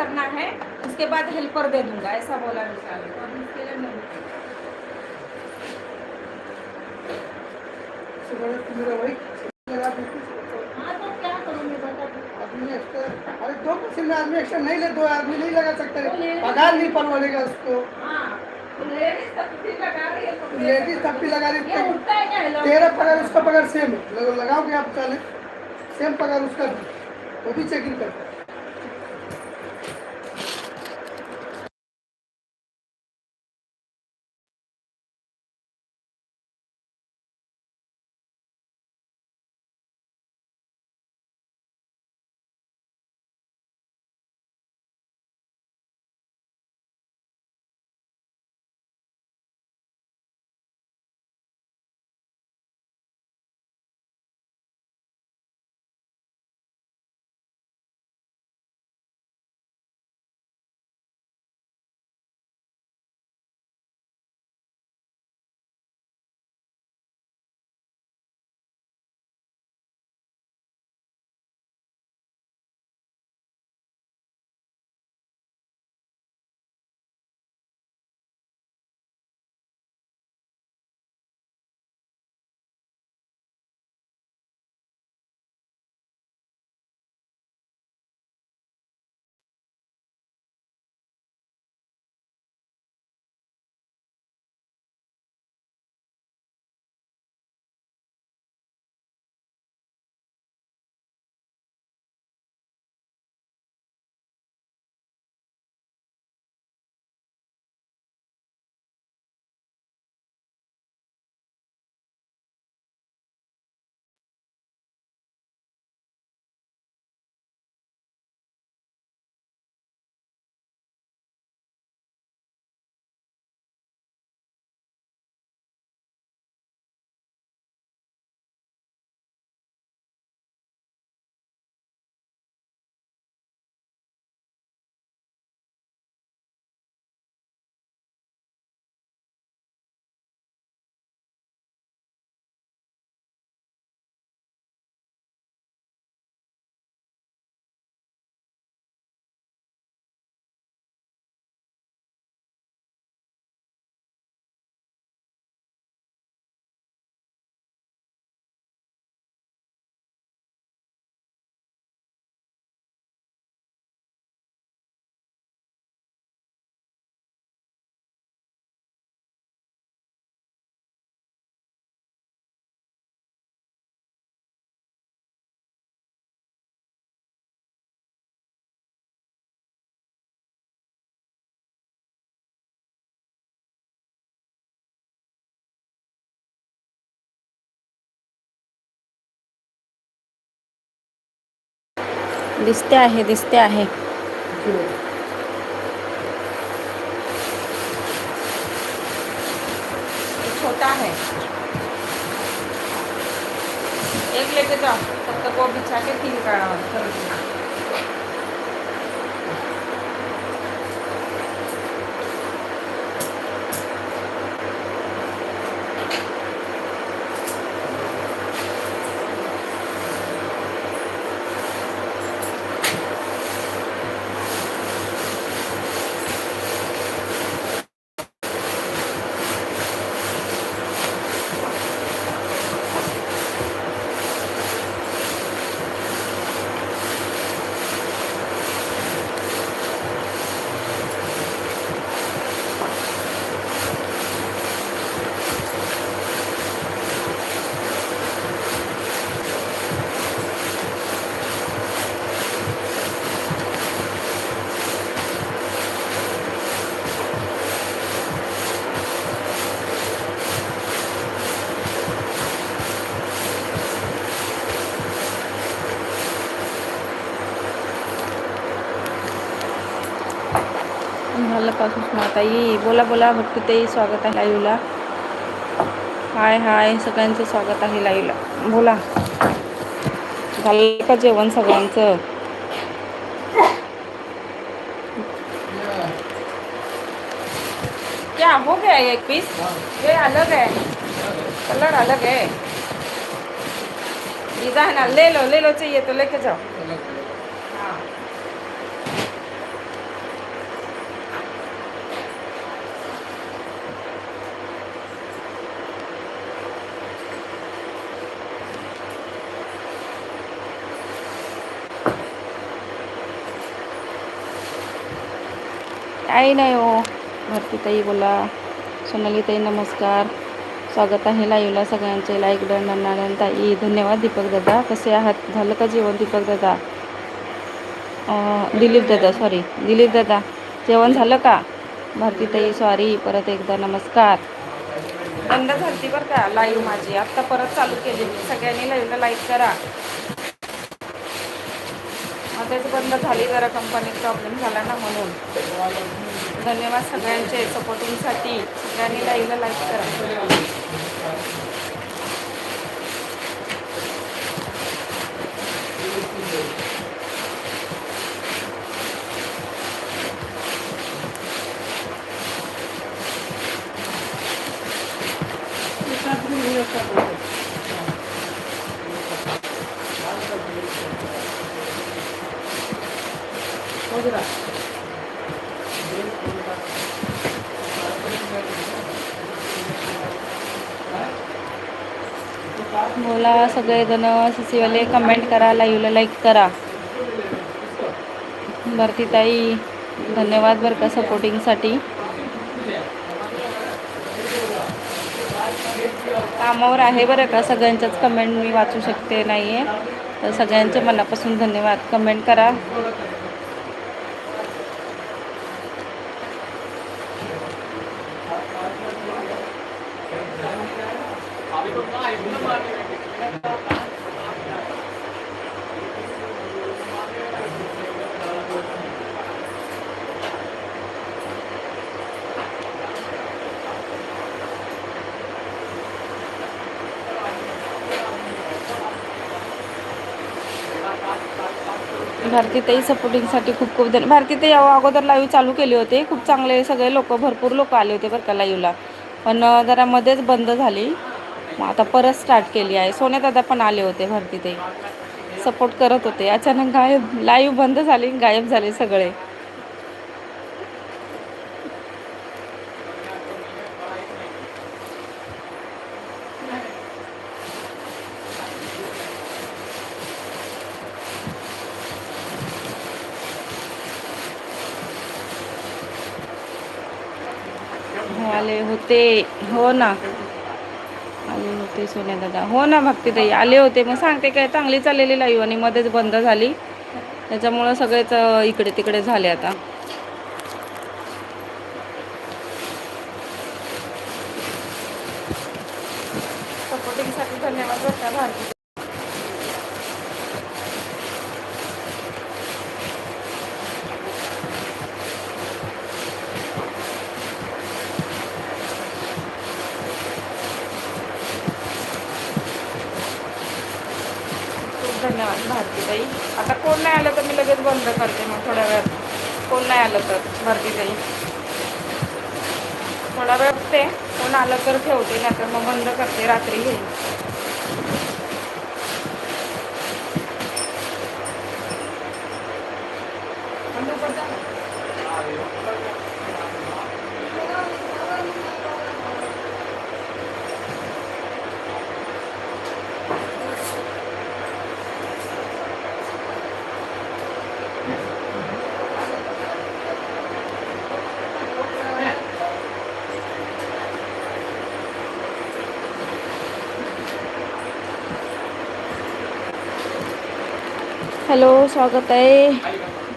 करना है उसके बाद हेल्पर दे दूंगा ऐसा बोला विशाल ने। और इसके लिए नहीं मेरा वही लगा दीजिए। हाँ तो क्या करूँगी बता दो। आदमी एक्स्ट्रा अरे दो पसीने आदमी एक्स्ट्रा नहीं ले दो आदमी नहीं लगा सकते तो ले- पगार नहीं पड़वाएगा उसको हाँ तो लेडीज तब लगा रही है तो लेडीज तब भी लगा रही ये है उठता है क्या हेलो तेरा पगार उसका पगार सेम है लग- लगाओगे आप चले सेम पगार उसका भी वो भी चेकिंग करता है दिसते आहे दिसते आहे. छोटा है एक लेके जाओ तब तक वो बिछा के तीन का आजपासून माताई बोला बोला भटकुताई स्वागत आहे लाईवला हाय हाय सगळ्यांचं स्वागत आहे लाईवला बोला. झालं का जेवण सगळ्यांचं? क्या हो गया एक पीस ये अलग है. कलर अलग है. ना ले लो ले लो चाहिए तो लेके जाओ. काही नाही हो. भारतीताई बोला. सोनालीताई नमस्कार. स्वागत आहे लाईव्हला सगळ्यांचे. लाईक डन नारायण ताई. धन्यवाद दीपक दादा. कसे आहात? झालं का जेवण दीपक दादा? दिलीप दादा सॉरी दिलीप दादा जेवण झालं का? भारतीताई सॉरी परत एकदा नमस्कार. बंद झाली बरं का? लाईव्ह माझी. आत्ता परत चालू केली सगळ्यांनी लाईव्हला लाईक करा. मध्येच बंद झाली जरा कंपनीत प्रॉब्लेम झाला ना म्हणून. धन्यवाद सगळ्यांचे सपोर्टिंगसाठी सगळ्यांनी लाईव्हला लाईक करा बोला सगळेजण सीसीवाले कमेंट करा लाईव्हला लाईक करा. भारतीताई धन्यवाद बरं का सपोर्टिंगसाठी कामावर आहे बरं का सगळ्यांच्याच कमेंट मी वाचू शकते नाही आहे तर सगळ्यांचे मनापासून धन्यवाद. कमेंट करा. भारतीताई सपोर्टिंगसाठी खूप खूप धन्य भारतीताई अगोदर लाईव्ह चालू केले होते. खूप चांगले सगळे लोक भरपूर लोक आले होते बरं का लाईव्हला पण जरा मध्येच बंद झाली. मग आता परत स्टार्ट केली आहे. सोन्यादादा पण आले होते भारतीताई सपोर्ट करत होते. अचानक गायब लाईव्ह बंद झाली गायब झाले सगळे हो, आले होते हो ना. आले होते सोन्या दादा. हो ना भक्तीताई आले होते. मग सांगते काय चांगली चाललेली लाईव्ह आणि मध्येच बंद झाली. त्याच्यामुळं सगळेच इकडे तिकडे झाले आता. सपोर्टिंगसाठी धन्यवाद बरं का भारती खूप धन्यवाद भारतीताई आता कोण नाही आलं तर मी लगेच बंद करते मग थोड्या वेळात कोण नाही आलं तर जाईल. थोडा वेळ बघते कोण आलं तर ठेवते नाही तर मग बंद करते रात्री घेईल. हॅलो स्वागत आहे.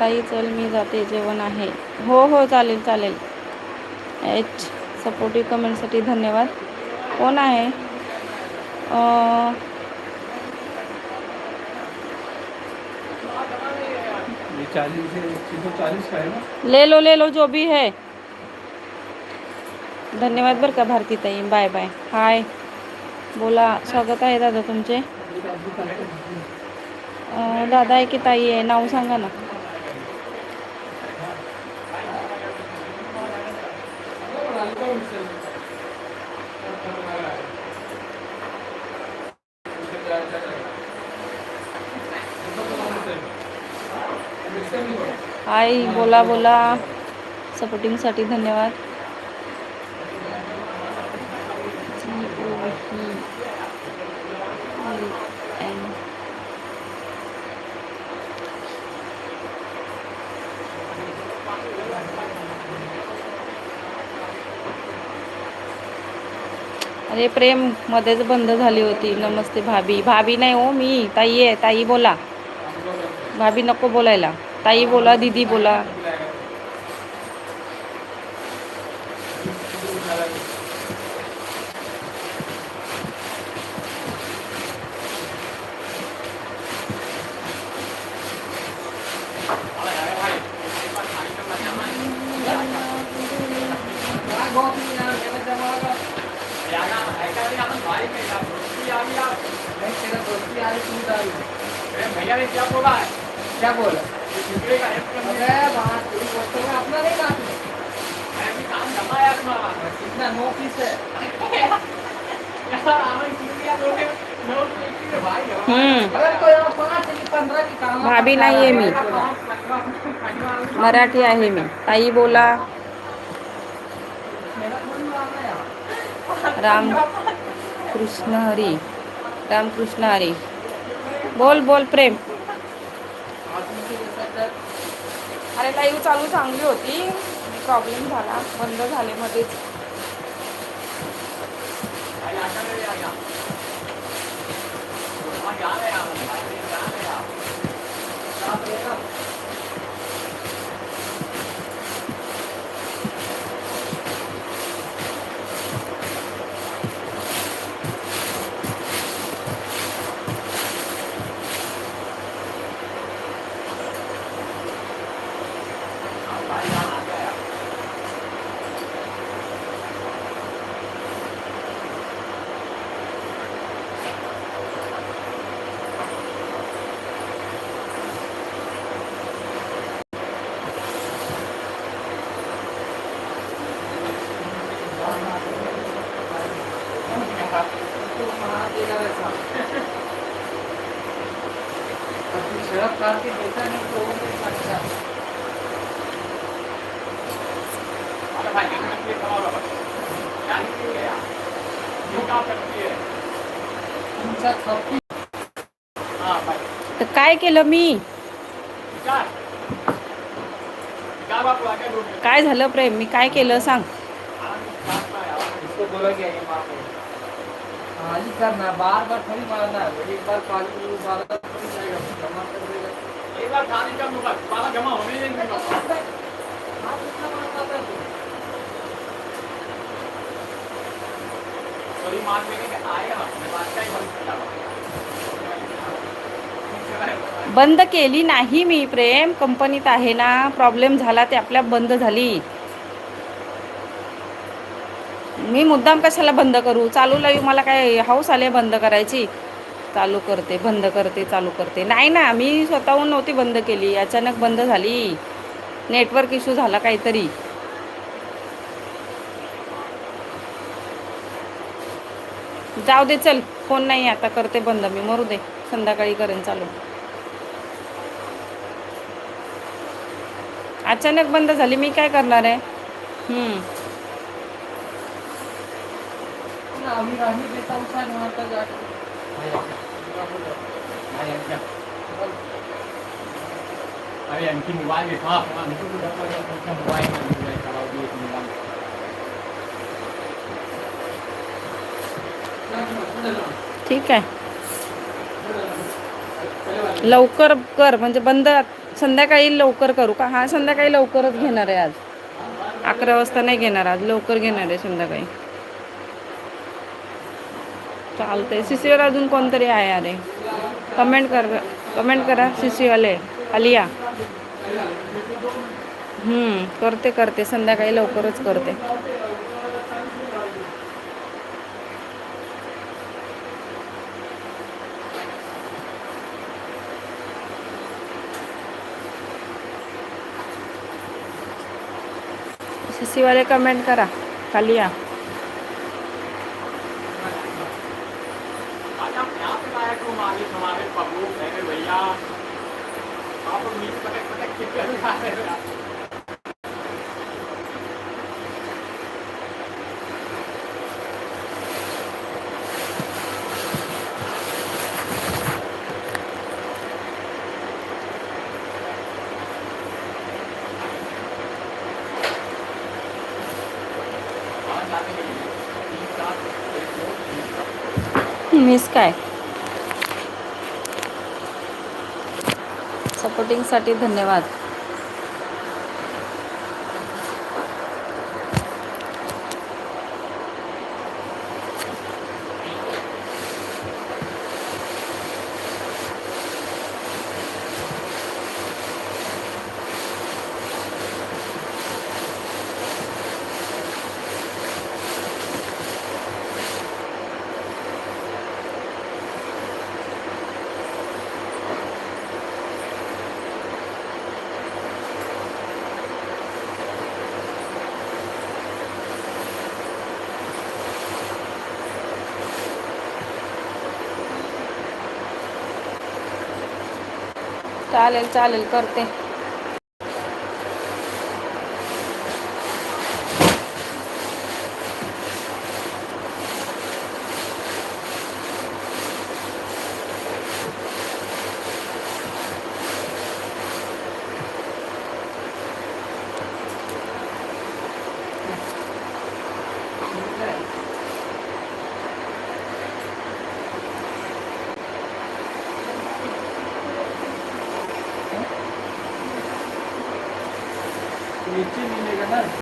ताई चल मी जाते. जेवण आहे. हो हो चालेल चालेल. एच सपोर्टिव्ह कमेंटसाठी धन्यवाद. कोण आहे? ये चालीस है तीन सौ चालीस का है ले लो ले लो जो भी है. धन्यवाद बरं का भारतीताई. बाय बाय हाय बोला स्वागत आहे दादा तुमचे. अं, दादा आहे की ताई आहे? नाव सांगा ना. हाय बोला बोला. सपोर्टिंगसाठी धन्यवाद. अरे प्रेम मध्येच बंद झाली होती. नमस्ते भाभी. भाभी नाही हो मी. ताई आहे. ताई बोला. भाभी नको बोलायला. ताई बोला दीदी बोला. भैया ने क्या बोला है क्या बोला पिंपळे का एक अरे बात थोड़ी बोलते हुए अपना नहीं काट मैं भी काम जमा है तुम्हारा कितना नो पीस है यार आवे किया दोगे नोट लिखी भाई हो हम्म अरे तो यहाँ पाँच की पंद्रह की काम भाभी नाही आहे मी। मराठी आहे मी। ताई बोला मेरा मन मारना यार राम कृष्ण हरी. राम कृष्ण हरी. बोल बोल प्रेम. अरे लाईव्ह चालू चांगली होती. प्रॉब्लेम झाला. बंद झाले मध्येच. काट के देता नहीं तो वो नहीं अच्छा अरे भाई ये करती कमाल बाबा क्या लिखी यार क्यों काम करती है तुमचा थप्पी हां भाई तर काय केलं मी? काय? झालं प्रेम? मी काय केलं सांग. इसको बोला गया ये मार दो करना बार बार थोड़ी मारना है एक बार पाली मारा बंद कर बंद केली नाही मी प्रेम. कंपनीत आहे ना प्रॉब्लेम झाला ते आपल्या बंद झाली. मी मुद्दाम कशाला बंद करू? चालू लाईव्ह मला काय हाऊस आले बंद करायची? चालू करते बंद करते चालू करते. नाही ना मी स्वतःहून नव्हती बंद केली. अचानक बंद झाली. नेटवर्क इश्यू झाला काहीतरी. जाऊ दे चल. फोन नाही आता करते बंद मी. मरू दे. संध्याकाळी करेन चालू. अचानक बंद झाली. मी काय करणार आहे? हम्म. ना अभी राही देता हूँ शायद वहाँ तक जाके अरे इनकी मोबाइल देखा अपना इनको तो डर लगा कि मोबाइल ठीक आहे. लवकर कर म्हणजे बंद संध्याकाळी लवकर करू का? हा संध्याकाळी लवकरच घेणार आहे आज. अकरा वाजता नाही घेणार आज लवकर घेणार आहे संध्याकाळी. चालतंय. शिशीवर अजून कोणतरी आहे? अरे कमेंट कर कमेंट करा शिशीवाले आलिया हम्म, करते करते. संध्याकाळी लवकरच करते. सीवाले कमेंट करा. खाली या आज आप यहाँ पे लाए तो मालिक हमारे पब्लू मेरे भैया आप मीट पटक पटक के कर रहे हो आज जाने के लिए तीन चार एक दो मिस काय? सपोर्टिंगसाठी धन्यवाद. चालेल चालेल करते